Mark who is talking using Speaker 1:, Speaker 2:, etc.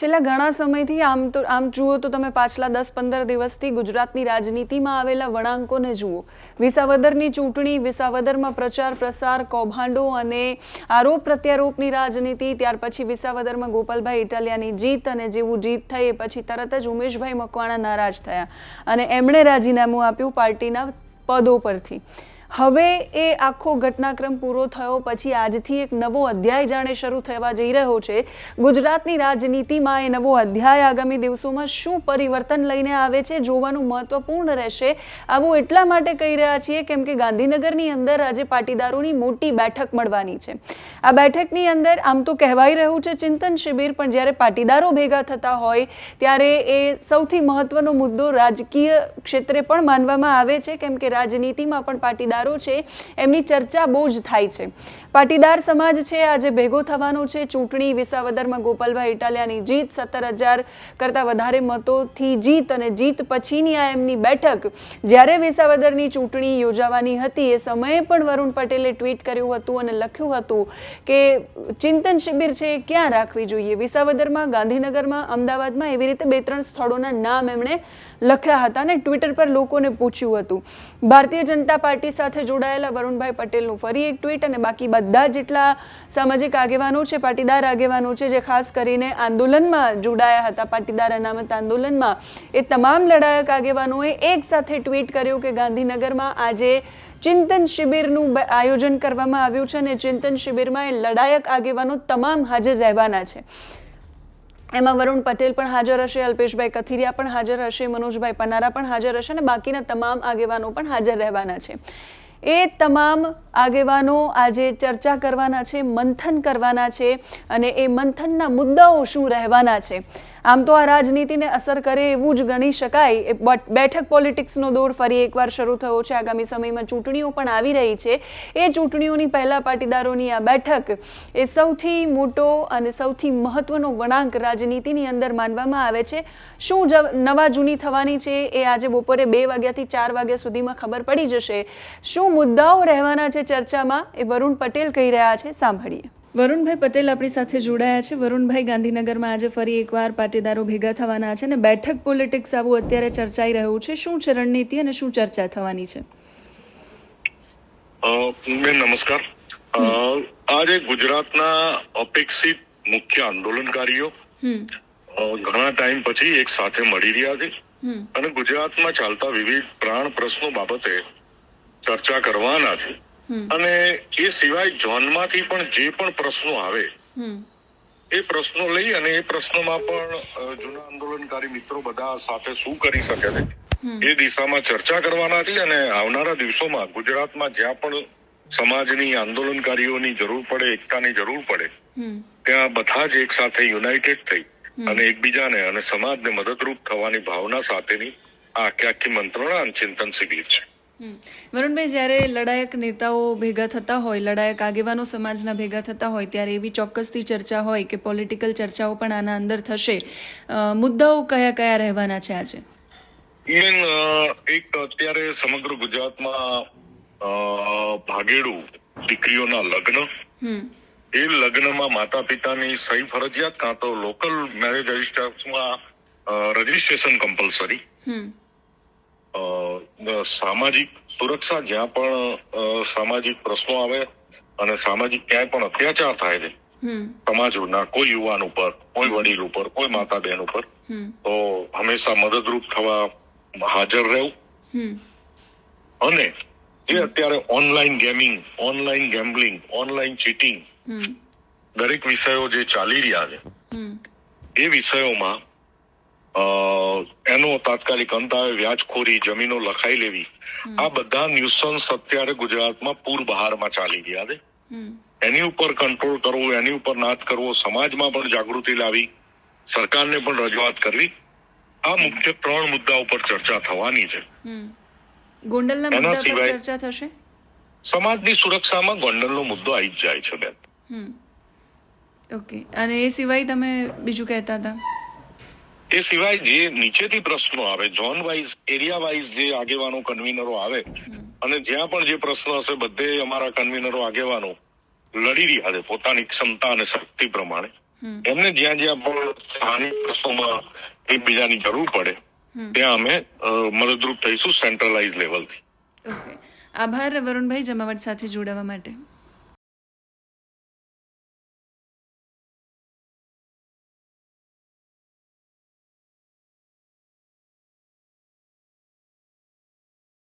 Speaker 1: છેલ્લા ઘણા સમયથી આમ તો આમ જુઓ તો તમે પાછલા દસ પંદર દિવસથી ગુજરાતની રાજનીતિમાં આવેલા વળાંકોને જુઓ. વિસાવદરની ચૂંટણી, વિસાવદરમાં પ્રચાર, પ્રસાર, કૌભાંડો અને આરોપ પ્રત્યારોપની રાજનીતિ, ત્યાર પછી વિસાવદરમાં ગોપાલભાઈ ઇટાલિયાની જીત અને જેવું જીત થઈ પછી તરત જ ઉમેશભાઈ મકવાણા નારાજ થયા. અને એમણે રાજીનામું આપ્યું પાર્ટીના પદો પરથી. હવે એ આખો ઘટનાક્રમ પૂરો થયો, પછી આજથી એક નવો અધ્યાય જાણે શરૂ થવા જઈ રહ્યો છે. ગુજરાતની રાજનીતિમાં એ નવો અધ્યાય આગામી દિવસોમાં શું પરિવર્તન લઈને આવે છે જોવાનું મહત્વપૂર્ણ રહેશે. આવું એટલા માટે કહી રહ્યા છીએ કેમ કે ગાંધીનગરની અંદર આજે પાટીદારોની મોટી બેઠક મળવાની છે. આ બેઠકની અંદર આમ તો કહેવાઈ રહ્યું છે ચિંતન શિબિર, પણ જ્યારે પાટીદારો ભેગા થતા હોય, ત્યારે એ સૌથી મહત્વનો મુદ્દો રાજકીય ક્ષેત્રે પણ માનવામાં આવે છે. કેમ કે રાજનીતિમાં પણ પાટીદારો છે, એમની ચર્ચા બહુ જ થાય છે. પાટીદાર સમાજ છે, આજે ભેગો થવાનો છે. ચૂંટણી વિસાવદરમાં ગોપાલભાઈ ઇટાલિયાની જીત સત્તર હજાર કરતાં વધારે મતોથી જીત અને જીત પછીની આ એમની બેઠક, જ્યારે વિસાવદરની ચૂંટણી યોજાવાની હતી, એ સમયે પણ વરુણ પટેલે ટ્વીટ કર્યું હતું અને લખ્યું હતું કે ચિંતન શિબિર છે એ ક્યાં રાખવી જોઈએ? વિસાવદરમાં, ગાંધીનગરમાં, અમદાવાદમાં એવી રીતે બે ત્રણ સ્થળોના નામ એમણે લખ્યા હતા અને ટ્વિટર પર લોકોને પૂછ્યું હતું. ભારતીય જનતા પાર્ટી સાથે જોડાયેલા વરુણભાઈ પટેલનું ફરી એક ટ્વીટ અને બાકી બધા જેટલા સામાજિક આગેવાનો છે, પાટીદાર આગેવાનો છે, જે ખાસ કરીને આંદોલનમાં જોડાયા હતા, પાટીદાર અનામત આંદોલનમાં, એ તમામ લડાયક આગેવાનોએ એક સાથે ટ્વીટ કર્યું કે ગાંધીનગરમાં આજે ચિંતન શિબિરનું આયોજન કરવામાં આવ્યું છે અને ચિંતન શિબિરમાં એ લડાયક આગેવાનો તમામ હાજર રહેવાના છે. એમાં વરુણ પટેલ પણ હાજર હશે, અલ્પેશભાઈ કથિરિયા પણ હાજર હશે, મનોજભાઈ પનારા પણ હાજર હશે અને બાકીના તમામ આગેવાનો પણ હાજર રહેવાના છે. એ તમામ આગેવાનો આજે ચર્ચા કરવાના છે, મંથન કરવાના છે અને એ મંથનના મુદ્દાઓ શું રહેવાના છે. આમ તો આ રાજનીતિને અસર કરે એવું જ ગણી શકાય. બટ- બેઠક પોલિટિક્સનો દોર ફરી એકવાર શરૂ થયો છે. આગામી સમયમાં ચૂંટણીઓ પણ આવી રહી છે. એ ચૂંટણીઓની પહેલા પાટીદારોની આ બેઠક એ સૌથી મોટો અને સૌથી મહત્વનો વળાંક રાજનીતિની અંદર માનવામાં આવે છે. શું નવા જૂની થવાની છે એ આજે બપોરે બે વાગ્યાથી ચાર વાગ્યા સુધીમાં ખબર પડી જશે. શું મુદ્દાઓ રહેવાના છે ચર્ચામાં એ વરુણ પટેલ કહી રહ્યા છે. સાંભળીએ. વરુણભાઈ પટેલ આપણી સાથે જોડાયા છે. વરુણભાઈ ગાંધીનગરમાં આજે ફરી એકવાર પાટીદારો ભેગા થવાના છે અને બેઠક પોલિટિક્સ આવું અત્યારે ચર્ચાઈ રહ્યું છે. શું છે રણનીતિ અને શું ચર્ચા થવાની છે?
Speaker 2: નમસ્કાર. આજે ગુજરાતના અપેક્ષિત મુખ્ય આંદોલનકારીઓ
Speaker 1: હમ.
Speaker 2: ઘણા ટાઈમ પછી એક સાથે મળી રહ્યા છે. અને ગુજરાતમાં ચાલતા વિવિધ પ્રાણ પ્રશ્નો બાબતે ચર્ચા કરવાના છે. અને એ સિવાય ઝોનમાંથી પણ જે પણ પ્રશ્નો આવે એ પ્રશ્નો લઈ અને એ પ્રશ્નોમાં પણ જૂના આંદોલનકારી મિત્રો બધા સાથે શું કરી શકે છે? એ દિશામાં ચર્ચા કરવાના છે અને આવનારા દિવસોમાં ગુજરાતમાં જ્યાં પણ સમાજની આંદોલનકારીઓની જરૂર પડે એકતાની જરૂર પડે ત્યાં બધા જ એક સાથે યુનાઇટેડ થઈ અને એકબીજાને અને સમાજને મદદરૂપ થવાની ભાવના સાથેની આ આખી આખી મંત્રણા અને ચિંતન શિબિર છે.
Speaker 1: વરુણભાઈ જ્યારે લડાયક નેતાઓ ભેગા થતા હોય લડાયક આગેવાનો સમાજના ભેગા થતા હોય ત્યારે એવી ચોક્કસથી ચર્ચા હોય કે પોલિટિકલ ચર્ચાઓ પણ આના અંદર થશે. મુદ્દાઓ કયા કયા રહેવાના છે આજે?
Speaker 2: બેન એક અત્યારે સમગ્ર ગુજરાતમાં ભાગેડું દીકરીઓના લગ્ન એ લગ્નમાં માતા પિતાની સહી ફરજિયાત કાં તો લોકલ મેરેજ રજિસ્ટરમાં રજિસ્ટ્રેશન કમ્પલસરી સામાજિક સુરક્ષા જ્યાં પણ સામાજિક પ્રશ્નો આવે અને સામાજિક ક્યાંય પણ અત્યાચાર થાય છે સમાજના કોઈ યુવાન ઉપર કોઈ વડીલ ઉપર કોઈ માતા બહેન ઉપર તો હંમેશા મદદરૂપ થવા હાજર રહેવું. અને જે અત્યારે online gaming online gambling online cheating દરેક વિષયો જે ચાલી રહ્યા છે એ વિષયોમાં એનો તાત્કાલિક અંત આવે વ્યાજખોરી જમીનો લખાઈ લેવી. આ બધા ન્યુસન્સ અત્યારે ગુજરાતમાં પૂર બહારમાં ચાલી ગયા છે. એની ઉપર કંટ્રોલ કરવો એની ઉપર નાશ કરવો સમાજમાં પણ જાગૃતિ લાવી સરકારને પણ રજૂઆત કરવી. આ મુખ્ય ત્રણ મુદ્દા ઉપર ચર્ચા થવાની છે.
Speaker 1: ગોંડલના મુદ્દા પર ચર્ચા થશે?
Speaker 2: સમાજની સુરક્ષામાં ગોંડલનો મુદ્દો આવી જ જાય છે બેન.
Speaker 1: ઓકે. અને એ સિવાય તમે બીજું કહેતા હતા?
Speaker 2: એ સિવાય જે નીચેથી પ્રશ્નો આવે ઝોન વાઇઝ એરિયા વાઇઝ જે આગેવાનો કન્વીનરો આવે અને જ્યાં પણ જે પ્રશ્નો હશે બધે અમારા કન્વીનરો આગેવાનો લડી રહ્યા છે પોતાની ક્ષમતા અને શક્તિ પ્રમાણે. એમને જ્યાં જ્યાં પણ સ્થાનિક પ્રશ્નોમાં એકબીજાની જરૂર પડે ત્યાં અમે મદદરૂપ થઈશું સેન્ટ્રલાઇઝ લેવલથી
Speaker 1: ઓકે આભાર વરુણભાઈ જમાવટ સાથે જોડાવા માટે.